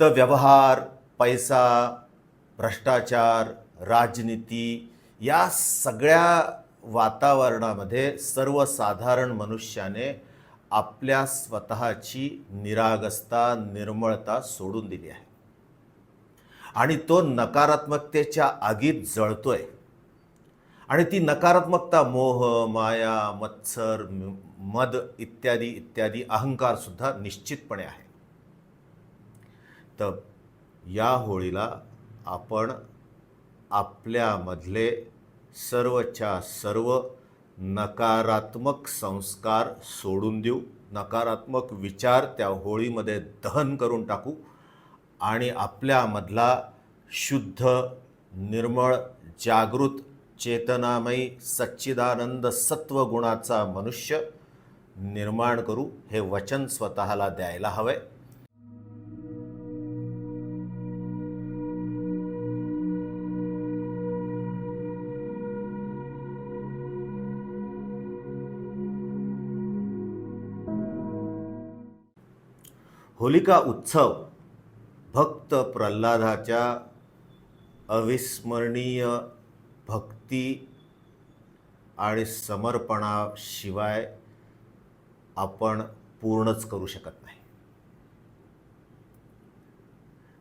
फक्त व्यवहार पैसा भ्रष्टाचार राजनीती या सगळ्या वातावरणामध्ये सर्वसाधारण मनुष्याने आपल्या स्वतःची निरागसता निर्मळता सोडून दिली आहे. आणि तो नकारात्मकतेच्या आगीत जळतोय. आणि ती नकारात्मकता मोह माया मत्सर मद इत्यादी इत्यादी अहंकारसुद्धा निश्चितपणे आहे. तर या होळीला आपण आपल्यामधले सर्वच्या सर्व नकारात्मक संस्कार सोडून देऊ. नकारात्मक विचार त्या होळीमध्ये दहन करून टाकू आणि आपल्यामधला शुद्ध निर्मळ जागृत चेतनामयी सच्चिदानंद सत्वगुणाचा मनुष्य निर्माण करू. हे वचन स्वतःला द्यायला हवंय. होलिका उत्सव भक्त प्रल्हादाच्या अविस्मरणीय भक्ती आणि समर्पणाशिवाय आपण पूर्णच करू शकत नाही.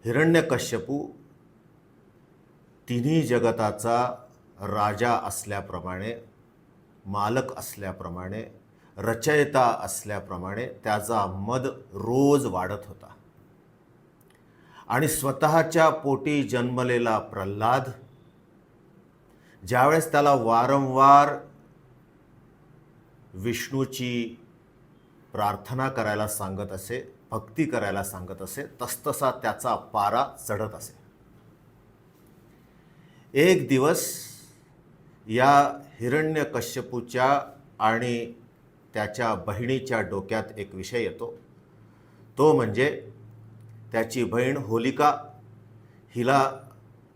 हिरण्यकश्यपू तिन्ही जगताचा राजा असल्याप्रमाणे मालक असल्याप्रमाणे रचयिता असल्याप्रमाणे त्याचा मद रोज वाढत होता. आणि स्वतःच्या पोटी जन्मलेला प्रल्हाद ज्यावेळेस त्याला वारंवार विष्णूची प्रार्थना करायला सांगत असे भक्ती करायला सांगत असे तसतसा त्याचा पारा चढत असे. एक दिवस या हिरण्यकश्यपूच्या आणि त्याच्या बहिणीच्या डोक्यात एक विषय येतो. तो म्हणजे त्याची बहीण होलिका हिला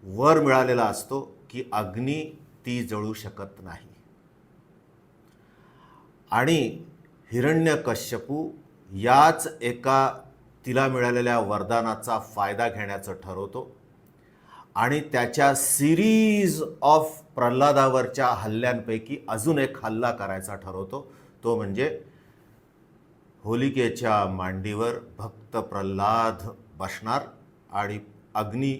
वर मिळालेला असतो की अग्नी ती जळू शकत नाही. आणि हिरण्यकश्यपू याच एका तिला मिळालेल्या वरदानाचा फायदा घेण्याचं ठरवतो आणि त्याच्या सिरीज ऑफ प्रल्हादावरच्या हल्ल्यांपैकी अजून एक हल्ला करायचा ठरवतो. तो म्हणजे होलिकेच्या मांडीवर भक्त प्रल्हाद बसणार आणि अग्नी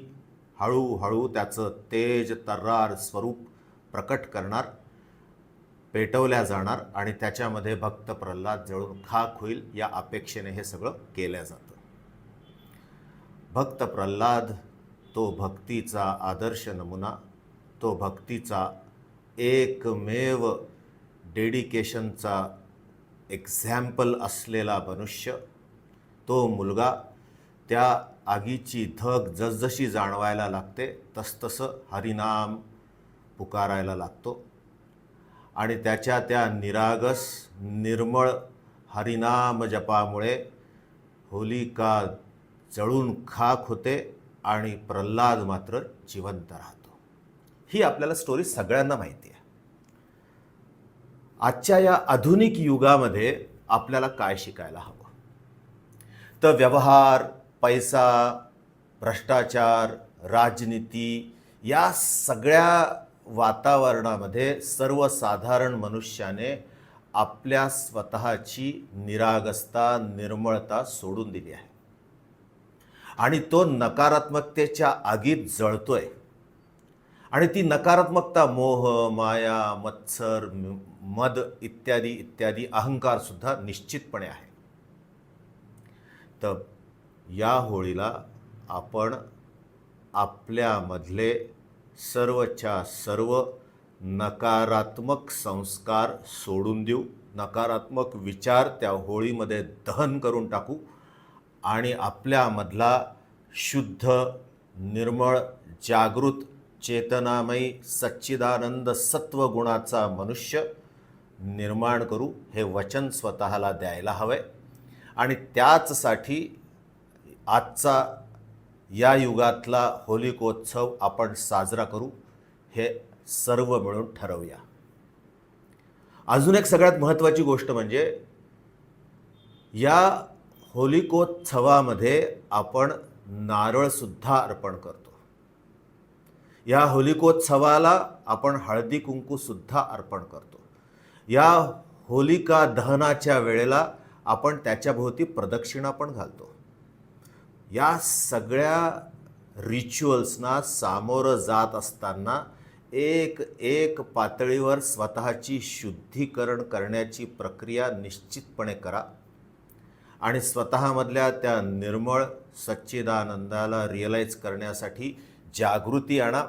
हळूहळू त्याचं तेज तर्रार स्वरूप प्रकट करणार पेटवल्या जाणार आणि त्याच्यामध्ये भक्त प्रल्हाद जळून खाक होईल या अपेक्षेने हे सगळं केलं जातं. भक्त प्रल्हाद तो भक्तीचा आदर्श नमुना तो भक्तीचा एकमेव डेडिकेशनचा एक्झॅम्पल असलेला मनुष्य तो मुलगा त्या आगीची धग जसजशी जाणवायला लागते तसतसं हरिनाम पुकारायला लागतो. आणि त्याच्या त्या निरागस निर्मळ हरिनाम जपामुळे होलिका जळून खाक होते आणि प्रल्हाद मात्र जिवंत राहतो. ही आपल्याला स्टोरी सगळ्यांना माहिती आहे. आजच्या या आधुनिक युगामध्ये आपल्याला काय शिकायला हवं? तर व्यवहार पैसा भ्रष्टाचार राजनीती या सगळ्या वातावरणामध्ये सर्वसाधारण मनुष्याने आपल्या स्वतःची निरागसता निर्मळता सोडून दिली आहे. आणि तो नकारात्मकतेच्या आगीत जळतोय. आणि ती नकारात्मकता मोह माया मत्सर मद इत्यादी इत्यादी अहंकार सुद्धा निश्चितपणे आहे. तर या होळीला आपण आपल्यामधले सर्वच्या सर्व नकारात्मक संस्कार सोडून देऊ नकारात्मक विचार त्या होळीमध्ये दहन करून टाकू आणि आपल्यामधला शुद्ध निर्मळ जागृत चेतनामयी सच्चिदानंद सत्वगुणाचा मनुष्य निर्माण करू हे वचन स्वतःला द्यायला हवंय. आणि त्याचसाठी आजचा या युगातला होलिकोत्सव आपण साजरा करू हे सर्व मिळून ठरवूया. अजून एक सगळ्यात महत्त्वाची गोष्ट म्हणजे या होलिकोत्सवामध्ये आपण नारळसुद्धा अर्पण करतो. या होलिकोत्सवाला आपण हळदी कुंकूसुद्धा अर्पण करतो. या होलिका दहनाच्या वेळेला आपण त्याच्याभोवती प्रदक्षिणा पण घालतो. या सगळ्या रिच्युअल्सना सामोरं जात असताना एक एक पातळीवर स्वतःची शुद्धीकरण करण्याची प्रक्रिया निश्चितपणे करा. आणि स्वतःमधल्या त्या निर्मळ सच्चिदानंदाला रिअलाईज करण्यासाठी जागृती आणा.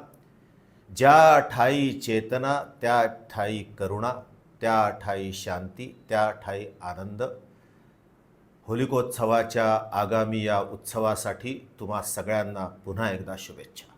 ज्या ठाई चेतना त्या ठाई करुणा त्या ठाई शांती त्या ठाई आनंद. होलिकोत्सवाच्या आगामी या उत्सवासाठी तुम्हा सगळ्यांना पुन्हा एकदा शुभेच्छा.